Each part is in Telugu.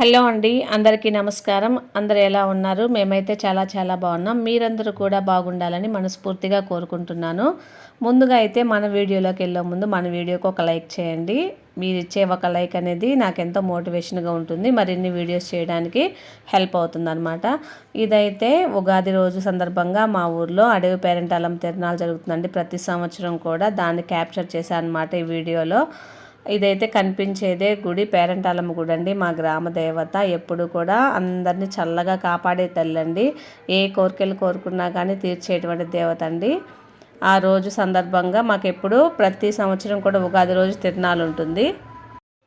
హలో అండి అందరికీ నమస్కారం. అందరు ఎలా ఉన్నారు? మేమైతే చాలా చాలా బాగున్నాం. మీరందరూ కూడా బాగుండాలని మనస్ఫూర్తిగా కోరుకుంటున్నాను. ముందుగా అయితే మన వీడియోలోకి వెళ్ళే ముందు మన వీడియోకి ఒక లైక్ చేయండి. మీరు ఇచ్చే ఒక లైక్ అనేది నాకు ఎంతో మోటివేషన్గా ఉంటుంది. మరిన్ని వీడియోస్ చేయడానికి హెల్ప్ అవుతుందన్నమాట. ఇదైతే ఉగాది రోజు సందర్భంగా మా ఊర్లో అడవి పేరెంటాలం తిరణాలు జరుగుతుందండి. ప్రతి సంవత్సరం కూడా దాన్ని క్యాప్చర్ చేశాను అనమాట ఈ వీడియోలో. ఇదైతే కనిపించేదే గుడి పేరంటాలమ్మ గుడి అండి. మా గ్రామ దేవత ఎప్పుడు కూడా అందరినీ చల్లగా కాపాడే తల్లండి. ఏ కోరికలు కోరుకున్నా కానీ తీర్చేటువంటి దేవత అండి. ఆ రోజు సందర్భంగా మాకు ఎప్పుడు ప్రతి సంవత్సరం కూడా ఉగాది రోజు తిరణాలు ఉంటుంది.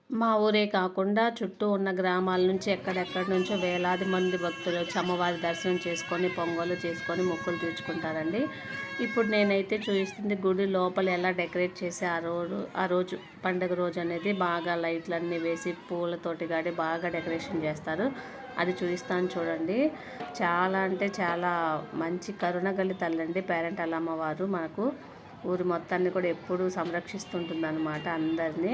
మా ఊరే కాకుండా చుట్టూ ఉన్న గ్రామాల నుంచి ఎక్కడెక్కడి నుంచో వేలాది మంది భక్తులు వచ్చి అమ్మవారి దర్శనం చేసుకొని పొంగలు చేసుకొని మొక్కులు తీర్చుకుంటారండి. ఇప్పుడు నేనైతే చూపిస్తుంది గుడి లోపల ఎలా డెకరేట్ చేసి ఆ రోజు ఆ రోజు పండుగ రోజు అనేది బాగా లైట్లన్నీ వేసి పూలతోటి గాడి బాగా డెకరేషన్ చేస్తారు. అది చూపిస్తాను చూడండి. చాలా అంటే చాలా మంచి కరుణ గలి తల్లండి పేరెంట్ అమ్మవారు మనకు. ఊరు మొత్తాన్ని కూడా ఎప్పుడూ సంరక్షిస్తుంటుంది అనమాట అందరినీ.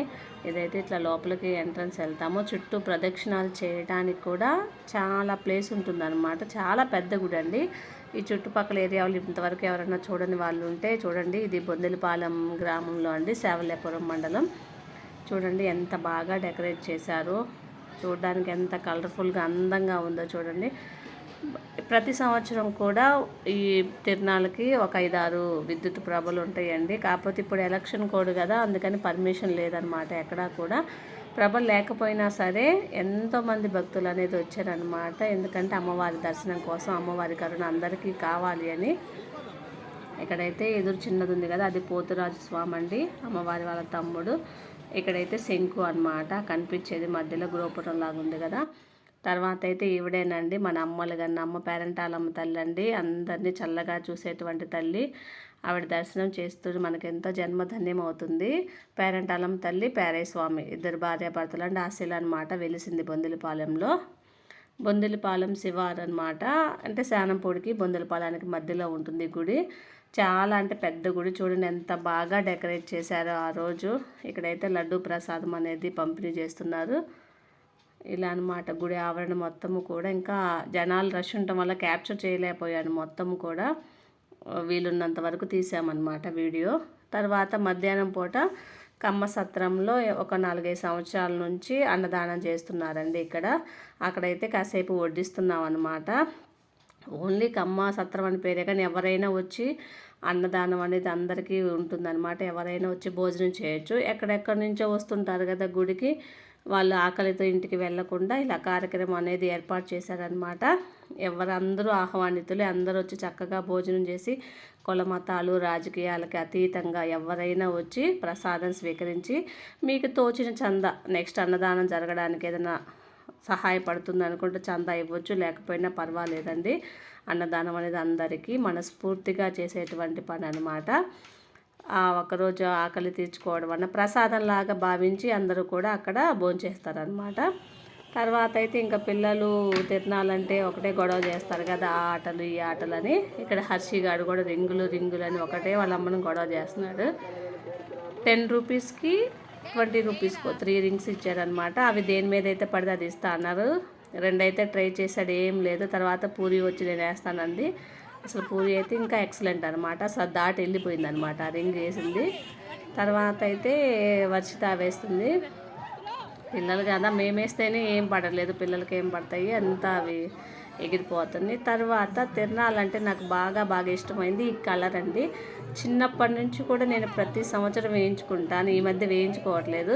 ఇదైతే ఇట్లా లోపలికి ఎంట్రన్స్ వెళ్తామో చుట్టూ ప్రదక్షిణాలు చేయడానికి కూడా చాలా ప్లేస్ ఉంటుందన్నమాట. చాలా పెద్ద గుడి అండి. ఈ చుట్టుపక్కల ఏరియా వాళ్ళు ఇంతవరకు ఎవరైనా చూడని వాళ్ళు ఉంటే చూడండి. ఇది బొందెలపాలెం గ్రామంలో అండి సేవలేపురం మండలం. చూడండి ఎంత బాగా డెకరేట్ చేశారో. చూడడానికి ఎంత కలర్ఫుల్గా అందంగా ఉందో చూడండి. ప్రతి సంవత్సరం కూడా ఈ తిరునాళ్ళకి ఒక ఐదారు విద్యుత్ ప్రభలు ఉంటాయండి. కాకపోతే ఇప్పుడు ఎలక్షన్ కోడ్ కదా అందుకని పర్మిషన్ లేదనమాట ఎక్కడా కూడా. ప్రభలు లేకపోయినా సరే ఎంతోమంది భక్తులు అనేది వచ్చారనమాట. ఎందుకంటే అమ్మవారి దర్శనం కోసం అమ్మవారి కరుణ అందరికీ కావాలి అని. ఇక్కడైతే ఎదురు చిన్నది ఉంది కదా అది పోతురాజు స్వామి అండి అమ్మవారి వాళ్ళ తమ్ముడు. ఇక్కడైతే శంకు అనమాట కనిపించేది మధ్యలో గృహపురం లాగా ఉంది కదా. తర్వాత అయితే ఈవిడేనండి మన అమ్మలు కన్నా అమ్మ పేరెంటాలమ్మ తల్లి అండి. అందరినీ చల్లగా చూసేటువంటి తల్లి. ఆవిడ దర్శనం చేస్తూ మనకెంతో ఎంతో జన్మధన్యం అవుతుంది. పేరెంటాలమ్మ తల్లి పేరేస్వామి ఇద్దరు భార్యాభర్తలు అండి. ఆశీలు అనమాట వెలిసింది బొందిలిపాలెంలో. బొందిలిపాలెం శివారు అనమాట అంటే శానంపూడికి బొందిలిపాలెంకి మధ్యలో ఉంటుంది గుడి. చాలా అంటే పెద్ద గుడి. చూడండి ఎంత బాగా డెకరేట్ చేశారో ఆ రోజు. ఇక్కడైతే లడ్డు ప్రసాదం అనేది పంపిణీ చేస్తున్నారు. ఇలా అనమాట గుడి ఆవరణ మొత్తము కూడా ఇంకా జనాలు రష్ ఉండటం వల్ల క్యాప్చర్ చేయలేకపోయాను. మొత్తము కూడా వీలున్నంత వరకు తీసామన్నమాట వీడియో. తర్వాత మధ్యాహ్నం పూట కమ్మ సత్రంలో ఒక నాలుగైదు సంవత్సరాల నుంచి అన్నదానం చేస్తున్నారండి ఇక్కడ. అక్కడైతే కాసేపు వడ్డిస్తున్నాం అనమాట ఓన్లీ కమ్మ సత్రం అని పేరే కానీ ఎవరైనా వచ్చి అన్నదానం అనేది అందరికీ ఉంటుందన్నమాట. ఎవరైనా వచ్చి భోజనం చేయొచ్చు. ఎక్కడెక్కడి నుంచో వస్తుంటారు కదా గుడికి. వాళ్ళు ఆకలితో ఇంటికి వెళ్ళకుండా ఇలా కార్యక్రమం అనేది ఏర్పాటు చేశారనమాట ఎవరందరూ ఆహ్వానితులు అందరూ వచ్చి చక్కగా భోజనం చేసి కుల మతాలు రాజకీయాలకి అతీతంగా ఎవరైనా వచ్చి ప్రసాదం స్వీకరించి మీకు తోచిన చంద నెక్స్ట్ అన్నదానం జరగడానికి ఏదైనా సహాయపడుతుంది అనుకుంటే చందా ఇవ్వచ్చు లేకపోయినా పర్వాలేదండి. అన్నదానం అనేది అందరికీ మనస్ఫూర్తిగా చేసేటువంటి పని అనమాట ఒకరోజు ఆకలి తీర్చుకోవడం అన్న ప్రసాదంలాగా భావించి అందరూ కూడా అక్కడ భోంచేస్తారనమాట తర్వాత అయితే ఇంకా పిల్లలు తిరణాలంటే ఒకటే గొడవ చేస్తారు కదా ఆ ఆటలు ఈ ఆటలని. ఇక్కడ హర్షిగాడు కూడా రింగులు రింగులు అని ఒకటే వాళ్ళ అమ్మను గొడవ చేస్తున్నాడు. టెన్ రూపీస్కి ట్వంటీ రూపీస్కో త్రీ రింగ్స్ ఇచ్చారనమాట అవి దేని మీద అయితే పడితే అది ఇస్తా అన్నారు. రెండైతే ట్రై చేశాడు ఏం లేదు. తర్వాత పూరి వచ్చి నేను వేస్తానండి అసలు పూరి అయితే ఇంకా ఎక్సలెంట్ అనమాట అసలు దాటి వెళ్ళిపోయింది అనమాట రింగ్ వేసింది. తర్వాత అయితే వర్షిత వేస్తుంది. పిల్లలు కదా మేమేస్తేనే ఏం పడలేదు. పిల్లలకి ఏం పడతాయి? అంతా అవి ఎగిరిపోతుంది. తర్వాత తిరణాలంటే నాకు బాగా బాగా ఇష్టమైంది ఈ కలర్ అండి. చిన్నప్పటి నుంచి కూడా నేను ప్రతి సంవత్సరం వేయించుకుంటాను. ఈ మధ్య వేయించుకోవట్లేదు.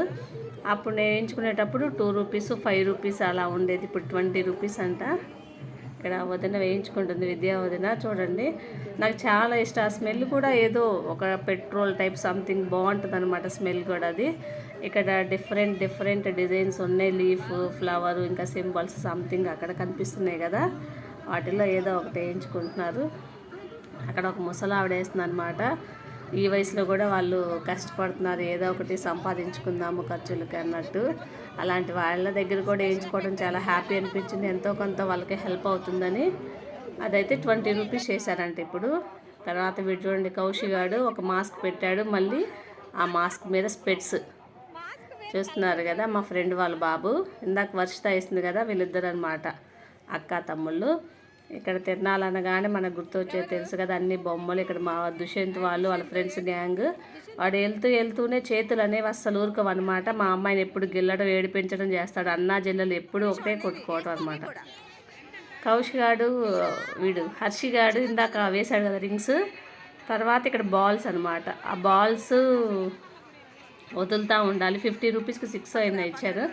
అప్పుడు నేను వేయించుకునేటప్పుడు టూ రూపీస్ ఫైవ్ రూపీస్ అలా ఉండేది. ఇప్పుడు ట్వంటీ రూపీస్ అంట. ఇక్కడ వదిన వేయించుకుంటుంది విద్యా వదిన. చూడండి నాకు చాలా ఇష్టం. ఆ స్మెల్ కూడా ఏదో ఒక పెట్రోల్ టైప్ సంథింగ్ బాగుంటుంది అనమాట స్మెల్ కూడా అది. ఇక్కడ డిఫరెంట్ డిఫరెంట్ డిజైన్స్ ఉన్నాయి. లీఫ్ ఫ్లవర్ ఇంకా సింబల్స్ సంథింగ్ అక్కడ కనిపిస్తున్నాయి కదా. వాటిలో ఏదో ఒకటి వేయించుకుంటున్నారు. అక్కడ ఒక ముసలావిడ వేస్తుంది అనమాట ఈ వయసులో కూడా వాళ్ళు కష్టపడుతున్నారు ఏదో ఒకటి సంపాదించుకుందాము ఖర్చులకి అన్నట్టు. అలాంటి వాళ్ళ దగ్గర కూడా వేయించుకోవడం చాలా హ్యాపీ అనిపించింది. ఎంతో కొంత వాళ్ళకి హెల్ప్ అవుతుందని అదైతే ట్వంటీ రూపీస్ చేశారంట ఇప్పుడు. తర్వాత వీడు చూడండి కౌశిగాడు ఒక మాస్క్ పెట్టాడు. మళ్ళీ ఆ మాస్క్ మీద స్పెట్స్ చూస్తున్నారు కదా మా ఫ్రెండ్ వాళ్ళ బాబు. ఇందాక వర్షిత వేసింది కదా వీళ్ళిద్దరు అనమాట అక్క తమ్ముళ్ళు. ఇక్కడ తిరణాలనగానే మనకు గుర్తొచ్చే తెలుసు కదా అన్ని బొమ్మలు ఇక్కడ మా దుష్యంత్ వాళ్ళు వాళ్ళ ఫ్రెండ్స్ గ్యాంగ్. వాడు వెళ్తూ వెళ్తూనే చేతులు అనేవి అస్సలు ఊరుకోవన్నమాట మా అమ్మాయిని ఎప్పుడు గిల్లడం ఏడిపించడం చేస్తాడు. అన్నా జిల్లలు ఎప్పుడు ఒకటే కొట్టుకోవటం అనమాట కౌశిగాడు వీడు హర్షిగాడు ఇందాక వేశాడు కదా రింగ్స్. తర్వాత ఇక్కడ బాల్స్ అనమాట ఆ బాల్స్ వదులుతూ ఉండాలి. ఫిఫ్టీ రూపీస్కి సిక్స్ అయినా ఇచ్చారు.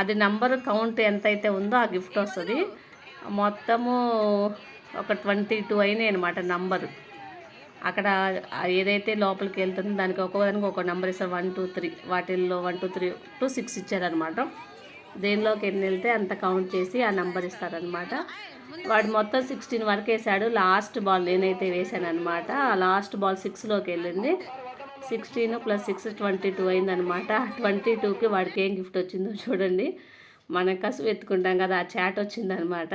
అది నంబర్ కౌంట్ ఎంత అయితే ఉందో ఆ గిఫ్ట్ వస్తుంది. మొత్తము ఒక ట్వంటీ టూ అయినాయి అనమాట నంబరు. అక్కడ ఏదైతే లోపలికి వెళ్తుందో దానికి ఒక్కొక్కదానికి ఒక నెంబర్ ఇస్తారు. One two three. వాటిల్లో one two three to six ఇచ్చారనమాట దేనిలోకి ఎన్ని వెళ్తే అంత కౌంట్ చేసి ఆ నెంబర్ ఇస్తారనమాట వాడు మొత్తం సిక్స్టీన్ వరకు వేసాడు. లాస్ట్ బాల్ నేనైతే వేశానమాట ఆ లాస్ట్ బాల్ సిక్స్లోకి వెళ్ళింది. Sixteen plus six twenty two అయిందనమాట ట్వంటీ టూకి వాడికి ఏం గిఫ్ట్ వచ్చిందో చూడండి. మనం కసు ఎత్తుకుంటాం కదా ఆ చాట్ వచ్చిందనమాట.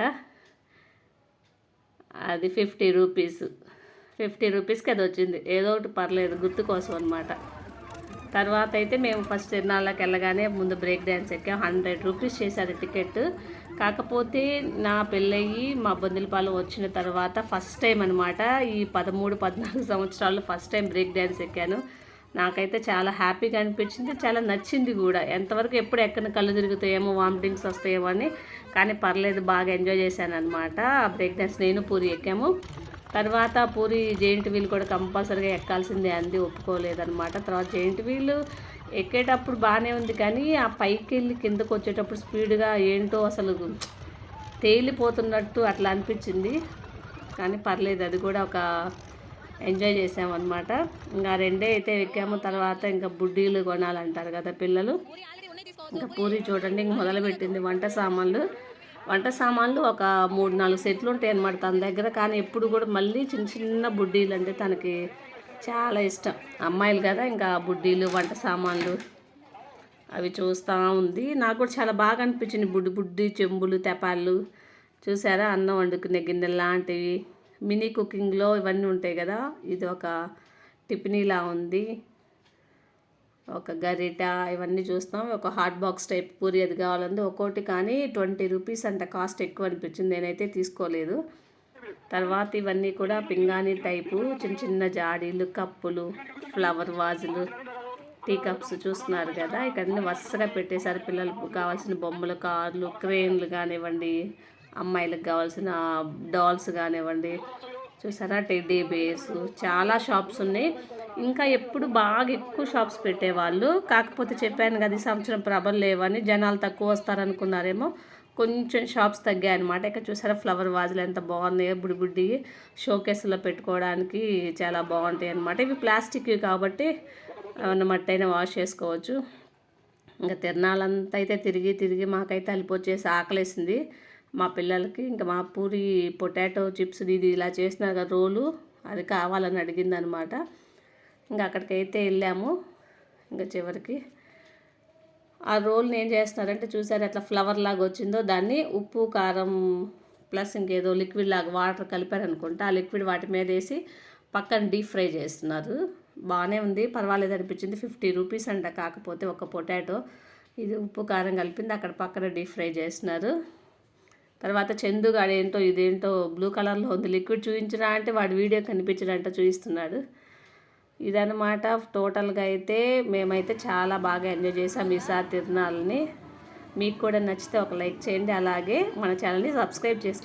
అది ఫిఫ్టీ రూపీస్. ఫిఫ్టీ రూపీస్కి అది వచ్చింది. ఏదో ఒకటి పర్లేదు గుర్తు కోసం అనమాట. తర్వాత అయితే మేము ఫస్ట్ తిరునాళ్ళకి వెళ్ళగానే ముందు బ్రేక్ డ్యాన్స్ ఎక్కాం. హండ్రెడ్ రూపీస్ చేశారు టికెట్ కాకపోతే నా పెళ్ళయ్యి మా బొందిలపాలెం వచ్చిన తర్వాత ఫస్ట్ టైం అనమాట. ఈ పదమూడు పద్నాలుగు సంవత్సరాలు ఫస్ట్ టైం బ్రేక్ డ్యాన్స్ ఎక్కాను. నాకైతే చాలా హ్యాపీగా అనిపించింది చాలా నచ్చింది కూడా. ఎంతవరకు ఎప్పుడు ఎక్కడ కళ్ళు తిరుగుతాయేమో వామిటింగ్స్ వస్తాయేమో అని. కానీ పర్లేదు బాగా ఎంజాయ్ చేశాను అనమాట ఆ బ్రేక్ డాన్స్ నేను పూరి ఎక్కాము. తర్వాత పూరి జెయింట్ వీల్ కూడా కంపల్సరీగా ఎక్కాల్సిందే అంది ఒప్పుకోలేదనమాట తర్వాత జెయింట్ వీల్ ఎక్కేటప్పుడు బాగానే ఉంది కానీ ఆ పైకి వెళ్ళి కిందకు వచ్చేటప్పుడు స్పీడ్గా ఏంటో అసలు తేలిపోతున్నట్టు అట్లా అనిపించింది. కానీ పర్లేదు అది కూడా ఒక ఎంజాయ్ చేసామన్నమాట. ఇంకా రెండే అయితే ఎక్కాము. తర్వాత ఇంకా బుడ్డీలు కొనాలంటారు కదా పిల్లలు. ఇంకా పూరి చూడండి ఇంక మొదలుపెట్టింది వంట సామాన్లు. వంట సామాన్లు ఒక మూడు నాలుగు సెట్లు ఉంటాయి అన్నమాట తన దగ్గర. కానీ ఎప్పుడు కూడా మళ్ళీ చిన్న చిన్న బుడ్డీలు అంటే తనకి చాలా ఇష్టం. అమ్మాయిలు కదా ఇంకా బుడ్డీలు వంట సామాన్లు అవి చూస్తూ ఉంది. నాకు కూడా చాలా బాగా అనిపించింది. బుడ్డి బుడ్డి చెంబులు తెపాళ్ళు చూసారా? అన్నం వండుకునే గిన్నెలు లాంటివి. మినీ కుకింగ్లో ఇవన్నీ ఉంటాయి కదా ఇది ఒక టిఫినీలా ఉంది. ఒక గరిట ఇవన్నీ చూస్తాం. ఒక హాట్ బాక్స్ టైప్ పూరి అది కావాలంటే ఒక్కోటి కానీ ట్వంటీ రూపీస్ అంత కాస్ట్ ఎక్కువ అనిపించింది. నేనైతే తీసుకోలేదు. తర్వాత ఇవన్నీ కూడా పింగాణి టైపు చిన్న చిన్న జాడీలు కప్పులు ఫ్లవర్ వాజులు టీ కప్స్ చూస్తున్నారు కదా. ఇక్కడ వరుసగా పెట్టేశారు. పిల్లలకు కావాల్సిన బొమ్మలు కార్లు క్రేన్లు కానివ్వండి అమ్మాయిలకు కావాల్సిన డాల్స్ కానివ్వండి చూసారా టెడ్డీ బేర్స్ చాలా షాప్స్ ఉన్నాయి. ఇంకా ఎప్పుడు బాగా ఎక్కువ షాప్స్ పెట్టేవాళ్ళు. కాకపోతే చెప్పాను కదా ఈ సంవత్సరం ప్రభలు లేవని జనాలు తక్కువ వస్తారనుకున్నారేమో. కొంచెం షాప్స్ తగ్గాయి అనమాట ఇక చూసారా ఫ్లవర్ వాజులు ఎంత బాగున్నాయో బుడి బుడ్డి షోకేస్లో పెట్టుకోవడానికి చాలా బాగుంటాయి అనమాట ఇవి ప్లాస్టిక్ కాబట్టి మట్టైనా మట్టి అయినా వాష్ చేసుకోవచ్చు. ఇంకా తిరణాలంతా అయితే తిరిగి తిరిగి మాకైతే అలిపొచ్చేసి ఆకలేసింది. మా పిల్లలకి ఇంకా మా పూరి పొటాటో చిప్స్ ఇది ఇలా చేసినారు కదా రోలు అది కావాలని అడిగింది అనమాట ఇంకా అక్కడికైతే వెళ్ళాము ఇంకా చివరికి. ఆ రోల్ని ఏం చేస్తున్నారంటే చూసారు అట్లా ఫ్లవర్ లాగా వచ్చిందో? దాన్ని ఉప్పు కారం ప్లస్ ఇంకేదో లిక్విడ్ లాగా వాటర్ కలిపారనుకుంటా. ఆ లిక్విడ్ వాటి మీద వేసి పక్కన డీప్ ఫ్రై చేస్తున్నారు. బాగానే ఉంది పర్వాలేదు అనిపించింది. ఫిఫ్టీ రూపీస్ అంట కాకపోతే ఒక పొటాటో. ఇది ఉప్పు కారం కలిపింది అక్కడ పక్కన డీప్ ఫ్రై చేస్తున్నారు. తర్వాత చందు ఏంటో ఇదేంటో బ్లూ కలర్లో ఉంది. లిక్విడ్ చూపించరా అంటే వాడు వీడియో కనిపించడంట చూపిస్తున్నాడు. ఇదనమాట టోటల్గా అయితే మేమైతే చాలా బాగా ఎంజాయ్ చేసాం ఈసారి తిరునాళ్ళని. మీకు కూడా నచ్చితే ఒక లైక్ చేయండి. అలాగే మన ఛానల్ని సబ్స్క్రైబ్ చేసి